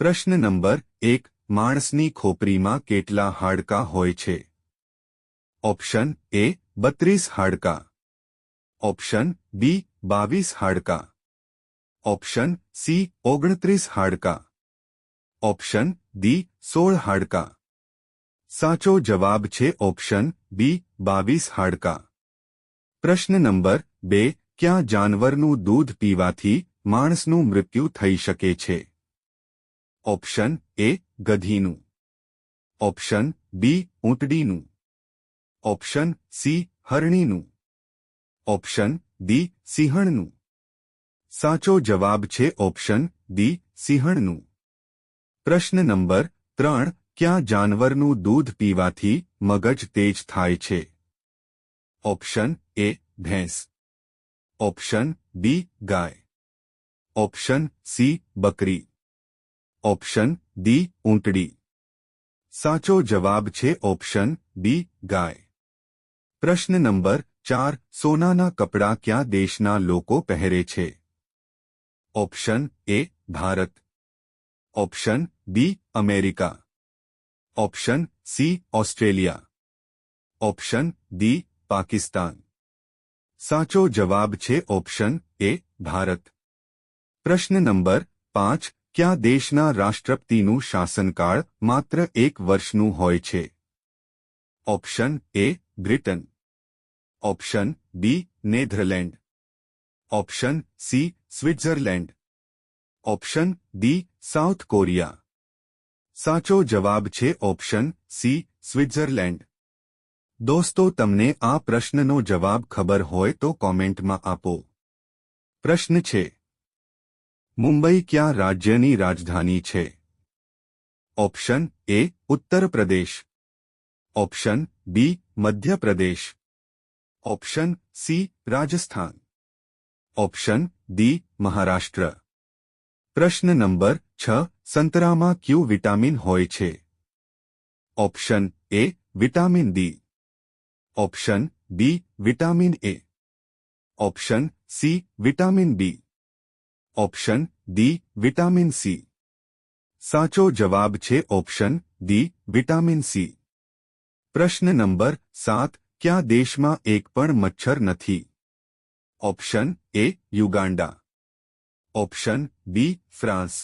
પ્રશ્ન નંબર એક માણસની ખોપરીમાં કેટલા હાડકાં હોય છે ઓપ્શન એ બત્રીસ હાડકાં ઓપ્શન બી બાવીસ હાડકાં ઓપ્શન સી ઓગણત્રીસ હાડકાં ઓપ્શન ડી સોળ હાડકાં સાચો જવાબ છે ઓપ્શન બી બાવીસ હાડકાં પ્રશ્ન નંબર બે ક્યાં જાનવરનું દૂધ પીવાથી માણસનું મૃત્યુ થઈ શકે છે ઓપ્શન એ ગધીનું option B ઊંટડીનું option C હરણીનું option D સિંહણનું સાચો જવાબ છે ઓપ્શન ડી સિંહણનું પ્રશ્ન નંબર ત્રણ ક્યાં જાનવરનું દૂધ પીવાથી મગજ તેજ થાય છે ઓપ્શન એ ભેંસ ઓપ્શન બી ગાય ઓપ્શન સી બકરી ઓપ્શન ડી ઊંટડી સાચો જવાબ છે ઓપ્શન બી ગાય પ્રશ્ન નંબર ચાર સોનાના કપડાં ક્યાં દેશના લોકો પહેરે છે option A Bharat option B America option C Australia option D Pakistan સાચો જવાબ છે ઓપ્શન એ ભારત પ્રશ્ન નંબર પાંચ ક્યાં દેશના રાષ્ટ્રપતિનું શાસનકાળ માત્ર એક વર્ષનું હોય છે option A Britain option B Netherland option C Switzerland option D South Korea સાચો જવાબ છે ઓપ્શન સી સ્વિટ્ઝરલેન્ડ દોસ્તો તમને આ પ્રશ્નનો જવાબ ખબર હોય તો કોમેન્ટમાં આપો પ્રશ્ન છે મુંબઈ ક્યાં રાજ્યની રાજધાની છે option A Uttar Pradesh option B Madhya Pradesh option C Rajasthan option D Maharashtra પ્રશ્ન નંબર છ સંતરામાં ક્યુ વિટામિન હોય છે option A vitamin D option B vitamin A option C vitamin B option D vitamin C સાચો જવાબ છે option D vitamin C પ્રશ્ન number સાત ક્યાં દેશમાં એક પણ મચ્છર નથી option A Uganda option B France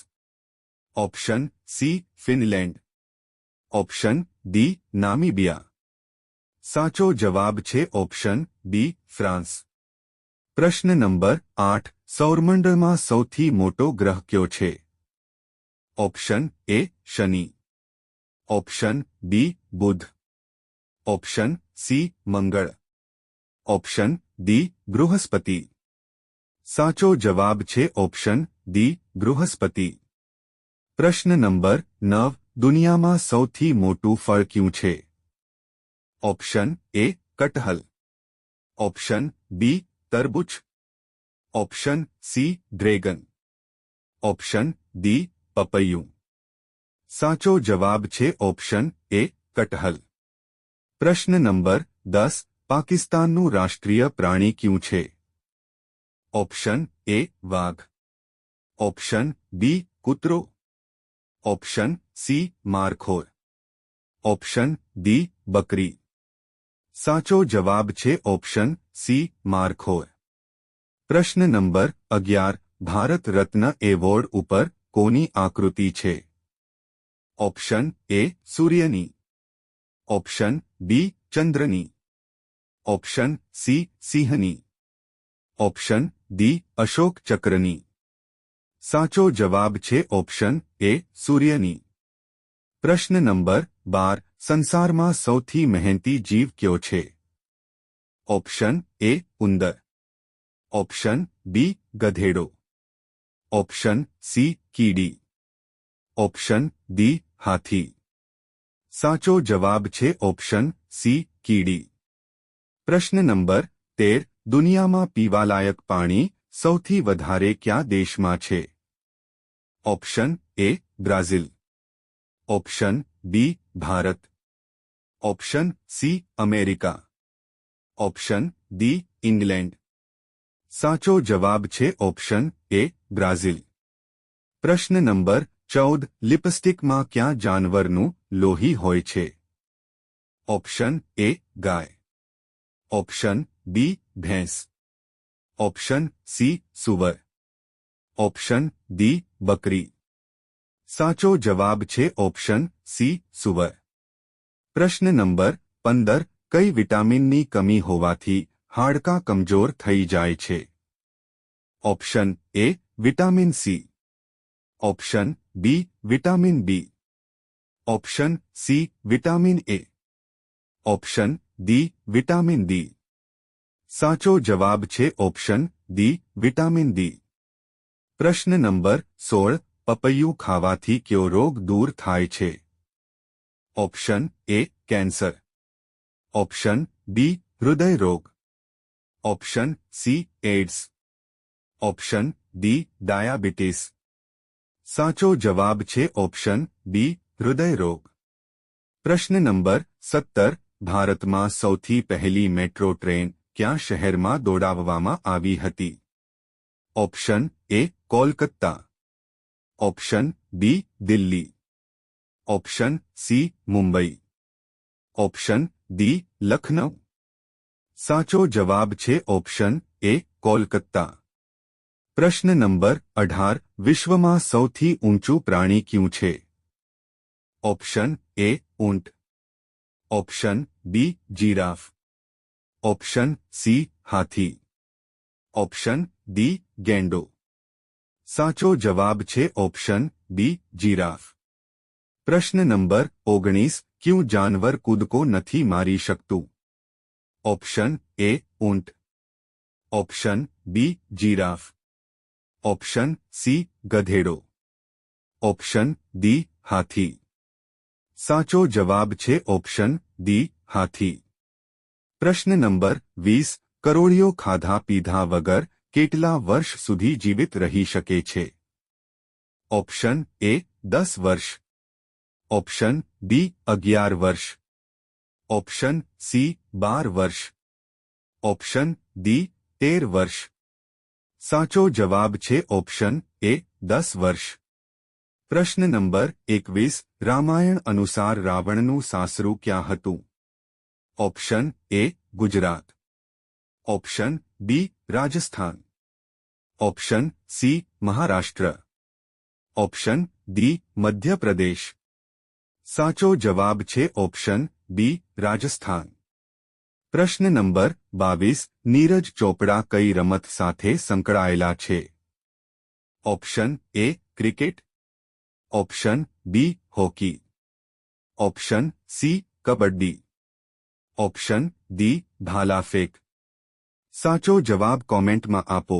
option C Finland option D Namibia સાચો જવાબ છે ઓપ્શન બી ફ્રાન્સ પ્રશ્ન નંબર આઠ, સૌરમંડળમાં સૌથી મોટો ગ્રહ કયો છે? ઓપ્શન એ શનિ. ઓપ્શન બી બુધ. ઓપ્શન સી મંગળ. ઓપ્શન ડી બૃહસ્પતિ. સાચો જવાબ છે ઓપ્શન ડી બૃહસ્પતિ. પ્રશ્ન નંબર નવ, દુનિયામાં સૌથી મોટું ફળ ક્યું છે? ઓપ્શન એ કટહલ. ઓપ્શન બી તરબૂચ option C dragon option D પપૈયું સાચો જવાબ છે ઓપ્શન એ કટહલ પ્રશ્ન નંબર દસ પાકિસ્તાનનું રાષ્ટ્રીય પ્રાણી ક્યું છે ઓપ્શન એ વાઘ ઓપ્શન બી કૂતરો ઓપ્શન સી મારખોર ઓપ્શન ડી બકરી સાચો જવાબ છે ઓપ્શન સી મારખોર પ્રશ્ન નંબર અગિયાર ભારત રત્ન એવોર્ડ ઉપર કોની આકૃતિ છે ઓપ્શન એ સૂર્યની ઓપ્શન બી ચંદ્રની ઓપ્શન સી સિંહની ઓપ્શન ડી અશોક ચક્રની સાચો જવાબ છે ઓપ્શન એ સૂર્યની પ્રશ્ન નંબર બાર સંસારમાં સૌથી મહેનતી જીવ કયો છે ઓપ્શન એ ઉંદર ઓપ્શન બી ગધેડો ઓપ્શન સી કીડી ઓપ્શન ડી હાથી સાચો જવાબ છે ઓપ્શન સી કીડી પ્રશ્ન નંબર તેર દુનિયામાં પીવાલાયક પાણી સૌથી વધારે ક્યાં દેશમાં છે option A Brazil option B Bharat option C America option D England સાચો જવાબ છે ઓપ્શન એ બ્રાઝિલ પ્રશ્ન નંબર ચૌદ લિપસ્ટિકમાં ક્યાં જાનવરનું લોહી હોય છે ઓપ્શન એ ગાય ઓપ્શન બી ભેંસ ઓપ્શન સી સુવર ઓપ્શન ડી બકરી સાચો જવાબ છે ઓપ્શન સી સુવર પ્રશ્ન નંબર પંદર કઈ વિટામિનની કમી હોવાથી હાડકાં કમજોર થઈ જાય છે option A vitamin C option B vitamin B option C vitamin A option D vitamin D સાચો જવાબ છે ઓપ્શન ડી વિટામિન ડી પ્રશ્ન નંબર સોળ પપૈયું ખાવાથી કયો રોગ દૂર થાય છે ઓપ્શન એ કેન્સર ઓપ્શન બી હૃદય રોગ option C AIDS option D diabetes સાચો જવાબ છે ઓપ્શન બી હૃદય રોગ પ્રશ્ન નંબર સત્તર ભારતમાં સૌથી પહેલી મેટ્રો ટ્રેન ક્યાં શહેરમાં દોડાવવામાં આવી હતી option A Kolkata option B Delhi option C Mumbai option D Lucknow સાચો જવાબ છે ઓપ્શન એ કોલકાતા પ્રશ્ન નંબર અઢાર વિશ્વમાં સૌથી ઊંચું પ્રાણી ક્યું છે ઓપ્શન એ ઊંટ option B giraffe option C હાથી ઓપ્શન ડી ગેંડો સાચો જવાબ છે ઓપ્શન બી જીરાફ પ્રશ્ન નંબર ઓગણીસ ક્યું જાનવર કૂદકો નથી મારી શકતું ઓપ્શન એ ઊંટ option B giraffe option C ગધેડો ઓપ્શન ડી હાથી સાચો જવાબ છે ઓપ્શન ડી હાથી પ્રશ્ન નંબર વીસ કરોડિયો ખાધા પીધા વગર કેટલા વર્ષ સુધી જીવિત રહી શકે છે ઓપ્શન એ દસ વર્ષ ઓપ્શન બી અગિયાર વર્ષ ઓપ્શન સી બાર વર્ષ ઓપ્શન ડી તેર વર્ષ સાચો જવાબ છે ઓપ્શન એ દસ વર્ષ પ્રશ્ન નંબર એકવીસ રામાયણ અનુસાર રાવણનું સાસરું ક્યાં હતું option A Gujarat option B Rajasthan option C Maharashtra option D Madhya Pradesh સાચો જવાબ છે ઓપ્શન બી રાજસ્થાન પ્રશ્ન નંબર બાવીસ નીરજ ચોપડા કઈ રમત સાથે સંકળાયેલા છે option A cricket option B hockey option C kabaddi option D ભાલાફેક સાચો જવાબ કોમેન્ટમાં આપો